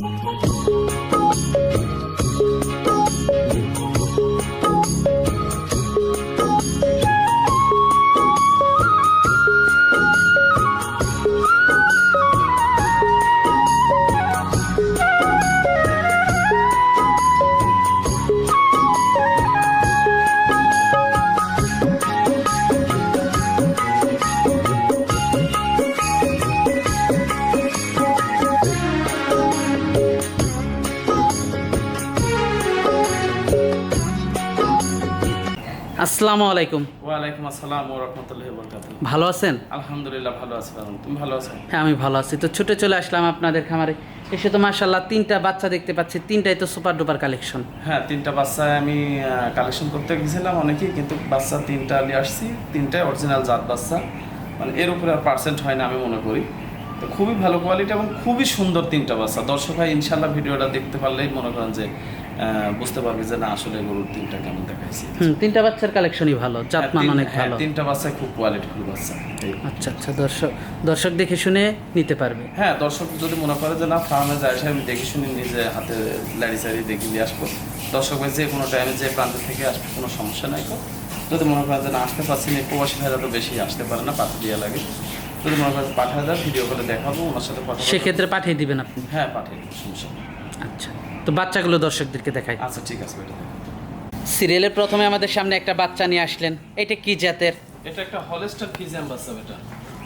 Música আসসালামু আলাইকুম। ওয়ালাইকুম আসসালাম ও রহমতুল্লাহ বরকাত ভালো আছেন? আলহামদুলিল্লাহ ভালো আছি তুমি ভালো আছো? হ্যাঁ আমি ভালো আছি। তো ছুটে চলে আসলাম আপনাদের খামারে। এসে তো মার্শাল্লাহ তিনটা বাচ্চা দেখতে পাচ্ছি। তিনটাই তো সুপার ডুপার কালেকশন হ্যাঁ তিনটা বাচ্চা আমি কালেকশন করতে গেছিলাম অনেকেই কিন্তু বাচ্চা তিনটা নিয়ে আসছি। তিনটাই অরিজিনাল জাত বাচ্চা। মানে এর উপরে আর পার্সেন্ট হয় না আমি মনে করি। তো খুবই ভালো কোয়ালিটি এবং খুবই সুন্দর তিনটা বাচ্চা। দর্শক ভাই ইনশাল্লাহ ভিডিওটা দেখতে পারলেই মনে করেন যে বুঝতে পারবে যে না আসলে গরুর তিনটা কেমন দেখাইছি। তিনটা বাচ্চার কালেকশনই ভালো হ্যাঁ, জাতমান তিন- অনেক হ্যাঁ, ভালো। তিনটা বাচ্চা খুব কোয়ালিটিফুল বাচ্চা। আচ্ছা আচ্ছা দর্শক দর্শক দেখে শুনে নিতে পারবে। হ্যাঁ দর্শক যদি মনে করে যে না ফার্মে যায় সে আমি দেখে শুনে নিজে হাতে লাড়ি চাড়ি দেখে নিয়ে আসব। দর্শক ভাই যে কোনো টাইমে যে প্রান্ত থেকে আসবে কোনো সমস্যা নাই তো। যদি মনে করেন যে না আসতে পারছি না প্রবাসী ভাইরা তো বেশি আসতে পারে না পাঠিয়ে দেওয়া লাগে। যদি মনে করেন পাঠিয়ে দেয় ভিডিও করে দেখাবো ওনার সাথে কথা সেক্ষেত্রে পাঠিয়ে দিবেন আপনি? হ্যাঁ পাঠিয়ে দেবো সমস্যা আচ্ছা। তো বাচ্চাগুলো দর্শকদেরকে দেখাই। আচ্ছা ঠিক আছে সিরিয়ালের প্রথমে আমাদের সামনে একটা বাচ্চা নিয়ে আসলেন। এটা কি জাতের? এটা একটা হলেস্টার ফিজিয়াম বাচ্চা বেটা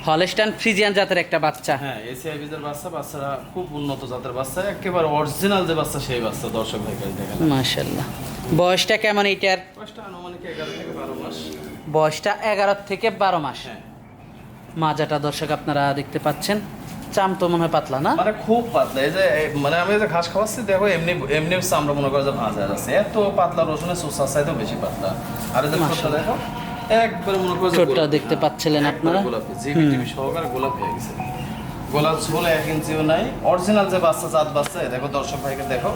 হলেস্টান ফ্রিজিয়ান জাতের একটা বাচ্চা। হ্যাঁ এসিআই বিজের বাচ্চা বাচ্চারা খুব উন্নত জাতের বাচ্চা। একেবারে অরিজিনাল যে বাচ্চা সেই বাচ্চা দর্শক ভাই কাছে দেখেন মাশাল্লাহ বয়সটা কেমন এইটার? বয়সটা আনুমানিক এগারো থেকে বারো মাস। বয়সটা এগারো থেকে বারো মাস। হ্যাঁ। মাজাটা দর্শক আপনারা দেখতে পাচ্ছেন। চাম তো মনে হয় পাতলা না? মানে খুব পাতলা। এই যে মানে আমি যে ঘাস খাওয়াচ্ছি দেখো এমনি এমনি আমরা মনে করো যে ভাজা আছে এত পাতলা রসুনের সুসার চাইতেও বেশি পাতলা। আর এই যে দেখো একবারে মনে করো গোলাপি। দেখতে পাচ্ছিলেন আপনারা? গোলাপি জিবি টিবি সহকারে গোলাপ হয়ে গেছে। গোলাপ ঝোল এক ইঞ্চিও নাই। অরিজিনাল যে বাচ্চা জাত বাচ্চা দেখো দর্শক ভাইকে দেখো।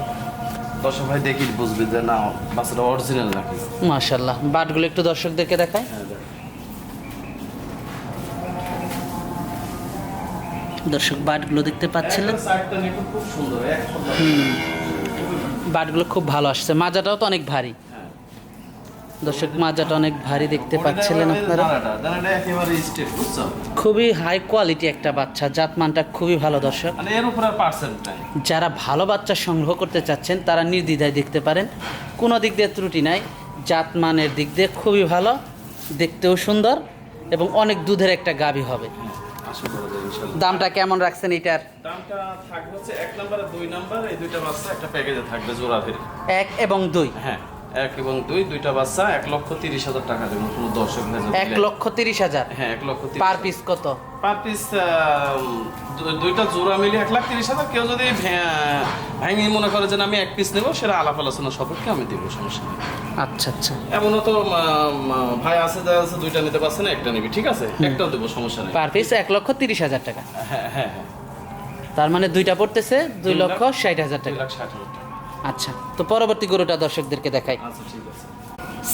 দর্শক ভাই দেখি বুঝবে যে না বাচ্চাটা অরিজিনাল নাকি। মাশাল্লাহ বাটগুলো একটু দর্শকদেরকে দেখায় হ্যাঁ দেখো। দর্শক বাটগুলো দেখতে পাচ্ছিলেন। বাটগুলো খুব ভালো আসছে মাজাটাও তো অনেক ভারী। দর্শক মাজাটা অনেক ভারী দেখতে পাচ্ছিলেন আপনারা। খুবই হাই কোয়ালিটি একটা বাচ্চা জাতমানটা খুবই ভালো দর্শক। মানে যারা ভালো বাচ্চা সংগ্রহ করতে চাচ্ছেন তারা নির্দ্বিধায় দেখতে পারেন। কোনো দিক দিয়ে ত্রুটি নাই জাতমানের দিক দিয়ে খুবই ভালো দেখতেও সুন্দর এবং অনেক দুধের একটা গাভী হবে। আশা করা যায় ইনশাল্লাহ দামটা কেমন রাখছেন এটার? দামটা থাকবে হচ্ছে এক নাম্বার আর দুই নাম্বার এই দুইটা বাচ্চা একটা প্যাকেজে থাকবে জোড়া ফেরি। এক এবং দুই? হ্যাঁ। এক এবং দুই দুইটা বাচ্চা এক লক্ষ তিরিশ হাজার টাকা দেবেন কোনো দর্শক এক লক্ষ তিরিশ হাজার? হ্যাঁ এক লক্ষ পার পিস কত? পার পিস দুইটা জোড়া মিলে এক লাখ তিরিশ হাজার। কেউ যদি ভে- ভেঙে মনে করে যে আমি এক পিস নেব সেটা আলাপ আলোচনা সপক্ষে আমি দেবো সমস্যা নেই। আচ্ছা আচ্ছা। এমনও তো ভাই আছে যা আছে দুইটা নিতে পারছে না একটা নিবি ঠিক আছে? একটাও দেবো সমস্যা নেই। পার পিস এক লক্ষ তিরিশ হাজার টাকা। হ্যাঁ হ্যাঁ হ্যাঁ। তার মানে দুইটা পড়তেছে দুই লক্ষ ষাট হাজার টাকা। ষাট হাজার টাকা। আচ্ছা তো পরবর্তী গরুটা দর্শকদেরকে দেখাই। আচ্ছা ঠিক আছে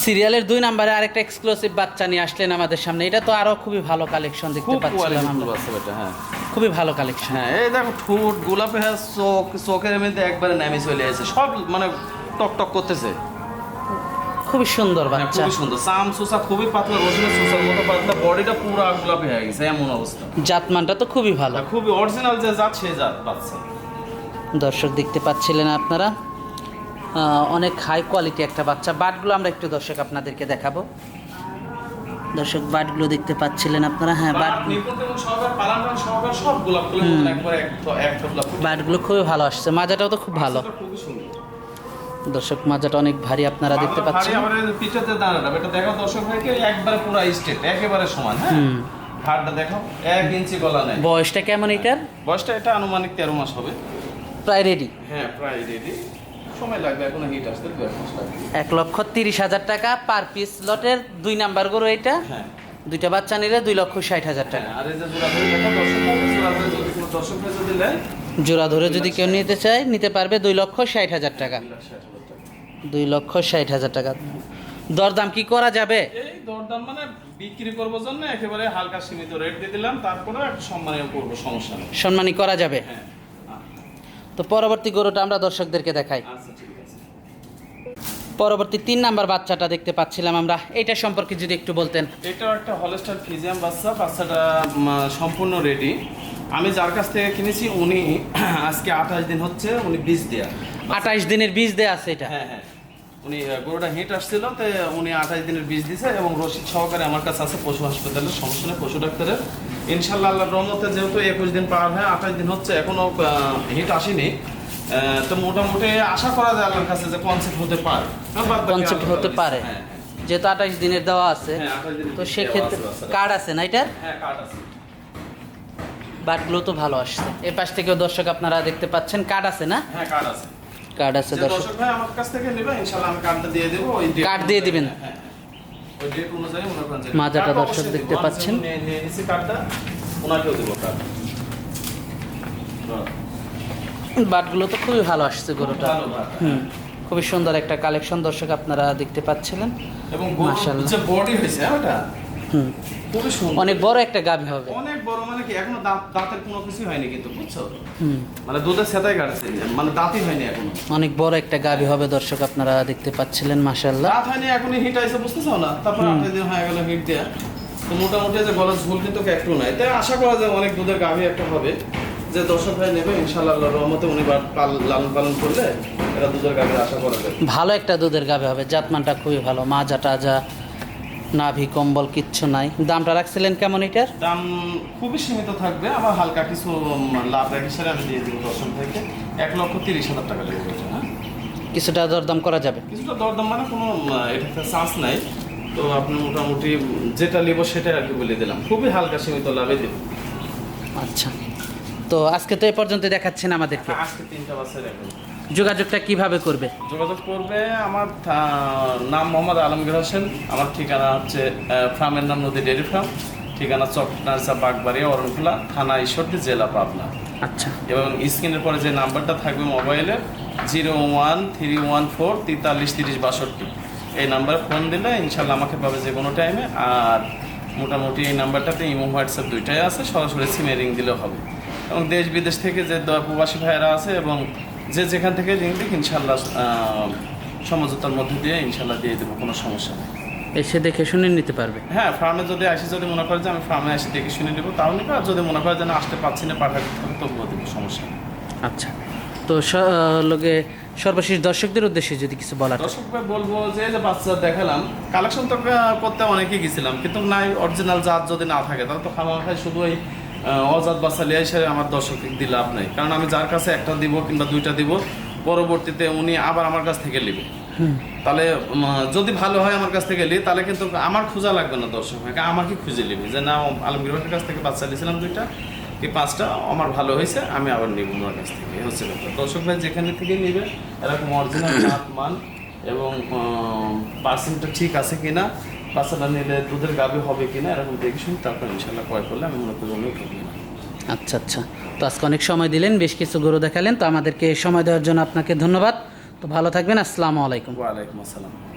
সিরিয়ালের দুই নাম্বারে আরেকটা এক্সক্লুসিভ বাচ্চা নিয়ে আসলেন আমাদের সামনে। এটা তো আরও খুবই ভালো কালেকশন দেখতে পাচ্ছিলাম আমরা। হ্যাঁ। খুবই ভালো কালেকশন হ্যাঁ এই দেখো ঠোঁট গোলাপে হ্যাঁ চোখ চোখের মধ্যে একবারে নামে চলে এসেছে সব মানে টক টক করতেছে। খুবই সুন্দর হ্যাঁ, বাচ্চা। খুবই সুন্দর। সাম সুসা খুবই পাতলা রসুনের সুসার মতো পাতলা। বডিটা পুরো গোলাপি হয়ে গেছে এমন অবস্থা। জাতমানটা তো খুবই ভালো। খুবই অরিজিনাল যে জাত সেই জাত বাচ্চা। দর্শক দেখতে পাচ্ছিলেন আপনারা। অনেক হাই কোয়ালিটি একটা বাচ্চা। বাটগুলো আমরা একটু দর্শক আপনাদেরকে দেখাবো। দর্শক বাটগুলো দেখতে পাচ্ছিলেন আপনারা? হ্যাঁ বাট। বাটগুলো খুবই ভালো আসছে। মাজাটাও তো খুব ভালো। দর্শক মাজাটা অনেক ভারী আপনারা দেখতে পাচ্ছেন। এটা দেখো দর্শক ভাইকে একবারে পুরো স্টেট একেবারে সমান হ্যাঁ? হাড়টা দেখো এক ইঞ্চি গলা নেই। বয়সটা কেমন এটার? বয়সটা এটা আনুমানিক তেরো মাস হবে। প্রায় রেডি হ্যাঁ প্রায় রেডি সময় লাগবে এখনও হিট আসতে দু এক মাস লাগবে এক লক্ষ তিরিশ হাজার টাকা পার পিস লটের দুই নাম্বার গরু এটা। হ্যাঁ। দুইটা বাচ্চা নিলে দুই লক্ষ ষাট হাজার টাকা। হ্যাঁ, আর এই যে জোড়া ধরে দেখো দর্শক যদি নেয় জোড়া ধরে যদি কেউ নিতে চায় নিতে পারবে দুই লক্ষ ষাট হাজার টাকা। দুই লক্ষ ষাট হাজার টাকা। দরদাম কি করা যাবে? এই দরদাম মানে বিক্রি করব জন্য একেবারে হালকা সীমিত রেট দিয়ে দিলাম তারপরে সম্মানীয় করব সমস্যা নেই। সম্মানী করা যাবে। হ্যাঁ। তো পরবর্তী গরুটা আমরা দর্শকদেরকে দেখাই। আচ্ছা। পরবর্তী তিন নাম্বার বাচ্চাটা দেখতে পাচ্ছিলাম আমরা। এটা সম্পর্কে যদি একটু বলতেন। এটাও একটা হলস্টার ফিজিয়াম বাচ্চা বাচ্চাটা সম্পূর্ণ রেডি আমি যার কাছ থেকে কিনেছি উনি আজকে আঠাশ দিন হচ্ছে উনি বীজ দেয়া। আঠাশ দিনের বীজ দেয়া আছে এটা? হ্যাঁ হ্যাঁ। উনি গরুটা হিট আসছিল তো উনি আঠাশ দিনের বীজ দিছে এবং রসিদ সহকারে আমার কাছে আছে পশু হাসপাতালের সমস্যা নেই পশু ডাক্তারের। ইনশাল্লাহ আল্লাহ রহমতে যেহেতু একুশ দিন পার হয় আঠাশ দিন হচ্ছে এখনও হিট আসেনি। তো মোটামুটি আশা করা যায় আল্লাহর কাছে যে কনসেপ্ট হতে পারে। বাকি কনসেপ্ট হতে পারে। হ্যাঁ, যেহেতু আঠাইশ দিনের দেওয়া আছে হ্যাঁ, 28 দিনের তো সেক্ষেত্রে কার্ড আছে না এটার হ্যাঁ বাটগুলো তো ভালো আসছে। এ পাশ থেকেও দর্শক আপনারা দেখতে পাচ্ছেন কার্ড আছে না? হ্যাঁ কার্ড আছে। কার্ড আছে দর্শক। ভাই আমার কাছ থেকে নেবে ইনশাআল্লাহ আমি কার্ডটা দিয়ে দেবো ওই কার্ড দিয়ে দিবেন? হ্যাঁ, হ্যাঁ। মাজাটা দর্শক দেখতে পাচ্ছেন। নিয়ে নিয়ে নিছি কার্ডটা ওনাকেও দেবো কার্ড বাটগুলো তো খুবই ভালো আসছে গরুটা। ভালো। হুম খুবই সুন্দর একটা কালেকশন দর্শক আপনারা দেখতে পাচ্ছিলেন। এবং মাশাআল্লাহ। বডি হয়েছে হ্যাঁ, ওটা? হুম। অনেক বড় একটা গাভী হবে। অনেক বড় মানে কি এখনও দাঁত দাঁতের কোনো কিছু হয়নি কিন্তু বুঝছ? হুম। মানে দুধের সেতাই কাটছে মানে দাঁতই হয়নি এখনও। অনেক বড় একটা গাভী হবে দর্শক আপনারা দেখতে পাচ্ছিলেন মাশাল্লাহ দাঁত হয়নি এখনই হিট আইসে বুঝতেছো না? তারপর আঠাশ দিন হয়ে গেল হিট দেয়া। তো মোটামুটি যে গলার ঝোল কিন্তু একটু নাই। তাই আশা করা যায় অনেক দুধের গাভী একটা হবে। যে দর্শক ভাই নেবে ইনশাআল্লাহ রহমতে উনি লালন পালন করলে এটা দুধের গাভীর আশা করা যায় ভালো একটা দুধের গাভী হবে জাতমানটা খুবই ভালো মাজা টাজা নাভি কম্বল কিচ্ছু নাই। দামটা রাখছিলেন কেমন এটার? দাম খুবই সীমিত থাকবে আমার হালকা কিছু লাভ রেখে সেরে আমি দিয়ে দেবো দর্শক ভাইকে। এক লক্ষ তিরিশ হাজার টাকা লেগে গেছে হ্যাঁ? কিছুটা দরদাম করা যাবে? কিছুটা দরদাম মানে কোনো এটাতে চান্স নাই। তো আপনি মোটামুটি যেটা নেব সেটাই আর কি বলে দিলাম। খুবই হালকা সীমিত লাভে দেবো। আচ্ছা। তো আজকে তো এ পর্যন্ত দেখাচ্ছেন আমাদেরকে। আজকে তিনটা বাসে রাখবেন যোগাযোগটা কীভাবে করবে? যোগাযোগ করবে আমার নাম মোহাম্মদ আলমগীর হোসেন। আমার ঠিকানা হচ্ছে ফার্মের নাম নদী ডেয়ারি ফার্ম। ঠিকানা চকনারসা বাগবাড়িয়া অরণখোলা থানা ঈশ্বরদী জেলা পাবনা। আচ্ছা। এবং স্ক্রিনের পরে যে নাম্বারটা থাকবে মোবাইলের zero one three one four তেতাল্লিশ তিরিশ বাষট্টি। এই নাম্বারে ফোন দিলে ইনশাল্লাহ আমাকে পাবে যে কোনো টাইমে আর মোটামুটি এই নাম্বারটাতে ইমো হোয়াটসঅ্যাপ দুইটাই আছে। সরাসরি সিমে রিং দিলেও হবে। এবং দেশ বিদেশ থেকে যে প্রবাসী ভাইয়েরা আছে এবং যে যেখান থেকে রিং দিক ইনশাল্লাহ সমঝোতার মধ্যে দিয়ে ইনশাল্লাহ দিয়ে দেবো কোনো সমস্যা নেই। এসে দেখে শুনে নিতে পারবে? হ্যাঁ ফার্মে যদি আসি যদি মনে করে যে আমি ফার্মে এসে দেখে শুনে নেব তাও নেব আর যদি মনে করে যে না আসতে পারছি না পাঠাতে হবে তবুও দেবো সমস্যা নেই। আচ্ছা। তো লোকে সর্বশেষ দর্শকদের উদ্দেশ্যে যদি কিছু বলা থাকে। দর্শককে বলব যে যে বাচ্চা দেখালাম কালেকশন তো করতে অনেকেই গেছিলাম কিন্তু নাই অরিজিনাল জাত যদি না থাকে তাহলে তো খামা খাই শুধু এই আহ, অজাত বাচ্চা লিয়ে এসে আমার দর্শককে দিয়ে লাভ নাই। কারণ আমি যার কাছে একটা দিব কিংবা দুইটা দিব পরবর্তীতে উনি আবার আমার কাছ থেকে নেবে। তাহলে যদি ভালো হয় আমার কাছ থেকে নিই তাহলে কিন্তু আমার খোঁজা লাগবে না দর্শক ভাইকে আমাকে খুঁজে নিবি যে না আলমগীর ভাইয়ের কাছ থেকে বাচ্চা নিয়েছিলাম দুইটা কি পাঁচটা? আমার ভালো হয়েছে আমি আবার নিব ওনার কাছ থেকে। হচ্ছে দর্শক ভাই যেখানে থেকে নিবে এরকম অরিজিনাল জাত মান এবং পার্সেন্টটা ঠিক আছে কিনা বাচ্চাটা নিলে দুধের গাভী হবে কিনা এরকম দেখে শুনি তারপর ইনশাল্লাহ ক্রয় করলে আমি মনে করি না আচ্ছা আচ্ছা। তো আজকে অনেক সময় দিলেন বেশ কিছু গরু দেখালেন তো আমাদেরকে সময় দেওয়ার জন্য আপনাকে ধন্যবাদ। তো ভালো থাকবেন আসসালামু আলাইকুম। ওয়ালাইকুম আসসালাম।